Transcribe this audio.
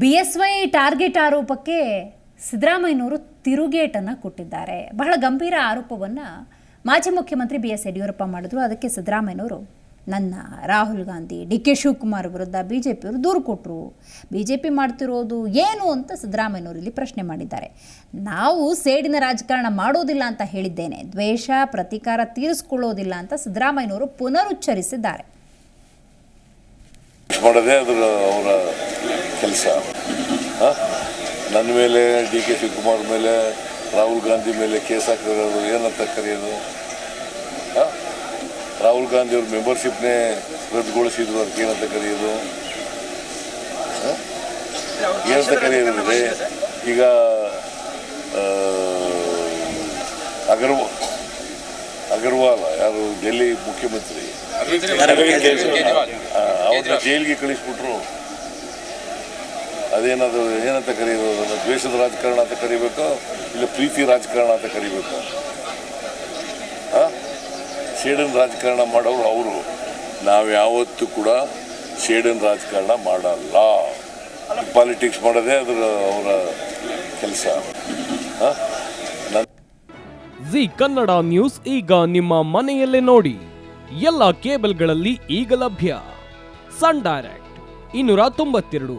B S Y target ಆರೋಪಕ್ಕೆ ಸಿದ್ದರಾಮಯ್ಯನವರು ತಿರುಗೇಟನ್ನು ಕೊಟ್ಟಿದ್ದಾರೆ. ಬಹಳ ಗಂಭೀರ ಆರೋಪವನ್ನು ಮಾಜಿ ಮುಖ್ಯಮಂತ್ರಿ ಬಿ ಎಸ್ ಯಡಿಯೂರಪ್ಪ ಮಾಡಿದ್ರು. ಅದಕ್ಕೆ ಸಿದ್ದರಾಮಯ್ಯನವರು, ನನ್ನ ರಾಹುಲ್ ಗಾಂಧಿ, ಡಿ ಕೆ ಶಿವಕುಮಾರ್ ವಿರುದ್ಧ ಬಿ ಜೆ ಪಿಯವರು ದೂರು ಕೊಟ್ಟರು ಬಿ ಜೆ ಪಿ ಮಾಡ್ತಿರೋದು ಏನು ಅಂತ ಸಿದ್ದರಾಮಯ್ಯನವರು ಇಲ್ಲಿ ಪ್ರಶ್ನೆ ಮಾಡಿದ್ದಾರೆ. ನಾವು ಸೇಡಿನ ರಾಜಕಾರಣ ಮಾಡೋದಿಲ್ಲ ಅಂತ ಹೇಳಿದ್ದೇನೆ. ದ್ವೇಷ, ಪ್ರತೀಕಾರ ತೀರಿಸ್ಕೊಳ್ಳೋದಿಲ್ಲ ಅಂತ ಸಿದ್ದರಾಮಯ್ಯನವರು ಪುನರುಚ್ಚರಿಸಿದ್ದಾರೆ. ಕೆಲಸ. ನನ್ನ ಮೇಲೆ ಡಿ ಕೆ ಶಿವಕುಮಾರ್ ಮೇಲೆ ರಾಹುಲ್ ಗಾಂಧಿ ಮೇಲೆ ಕೇಸ್ ಹಾಕಿರೋದು ಏನಂತ ಕರೆಯೋದು? ರಾಹುಲ್ ಗಾಂಧಿ ಅವ್ರ ಮೆಂಬರ್ಶಿಪ್ನೇ ರದ್ದುಗೊಳಿಸಿದ್ರು ಅದಕ್ಕೆ ಏನಂತ ಕರೆಯೋದು? ಏನಂತ ಕರೆಯೋದಿದೆ ಈಗ ಅಗರ್ವ ಅಗರ್ವಾಲ್ ಯಾರು ಡೆಲ್ಲಿ ಮುಖ್ಯಮಂತ್ರಿ? ಅವ್ರನ್ನ ಜೈಲಿಗೆ ಕಳಿಸ್ಬಿಟ್ರು. ಅದೇನದು ಏನಂತ ಕರೆಯೋದು ಅದನ್ನು ದ್ವೇಷದ ರಾಜಕಾರಣ ಅಂತ ಕರಿಬೇಕು? ಇಲ್ಲ ಪ್ರೀತಿ ರಾಜಕಾರಣ ಅಂತ ಕರಿಬೇಕು? ಶೇಡನ್ ರಾಜಕಾರಣ ಮಾಡೋರು ಅವರು. ನಾವು ಯಾವತ್ತೂ ಕೂಡ ಶೇಡನ್ ರಾಜಕಾರಣ ಮಾಡಲ್ಲ. ಪಾಲಿಟಿಕ್ಸ್ ಮಾಡೋದೇ ಅದರ ಅವರ ಕೆಲಸ. ಜಿ ಕನ್ನಡ ನ್ಯೂಸ್ ಈಗ ನಿಮ್ಮ ಮನೆಯಲ್ಲೇ ನೋಡಿ. ಎಲ್ಲ ಕೇಬಲ್ಗಳಲ್ಲಿ ಈಗ ಲಭ್ಯ. ಸನ್ ಡೈರೆಕ್ಟ್ ಇನ್ನೂರ ತೊಂಬತ್ತೆರಡು.